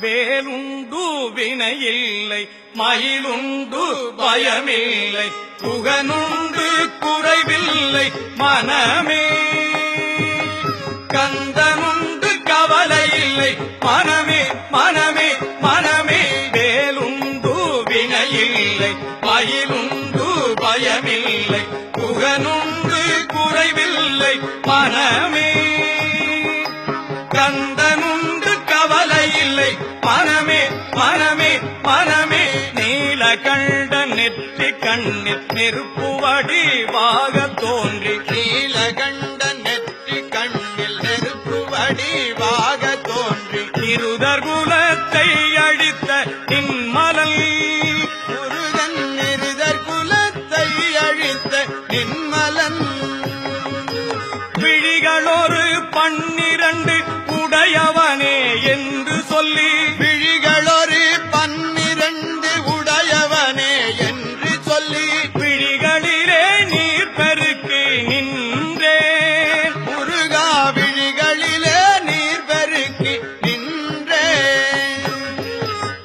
வேலுண்டு வினையில்லை மயிலுண்டு பயமில்லை புகனுண்டு குறைவில்லை மனமே. கந்தனுண்டு கவலை இல்லை மனமே மனமே மனமே. வேலுண்டு வினையில்லை மயிலுண்டு பயமில்லை புகனுண்டு குறைவில்லை மனமே. நீல கண்ட நெற்றி கண்ணில் நெருப்பு வடிவாக தோன்றி. நீலகண்ட நெற்றி கண்ணில் நெருப்பு வடிவாக தோன்றி. இருதர் குலத்தை அழித்த நின்மலல் முருகன் நிருதர் குலத்தை அழித்த நின்மலன். விழிகளொரு பன்னிரண்டு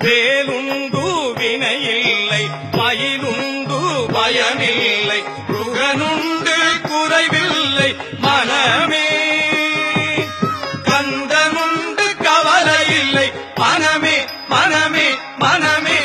வேலுண்டு வினையில்லை மயிலுண்டு பயனில்லை குகனுண்டு குறைவில்லை மனமே. கந்தனுண்டு கவலை இல்லை மனமே மனமே மனமே.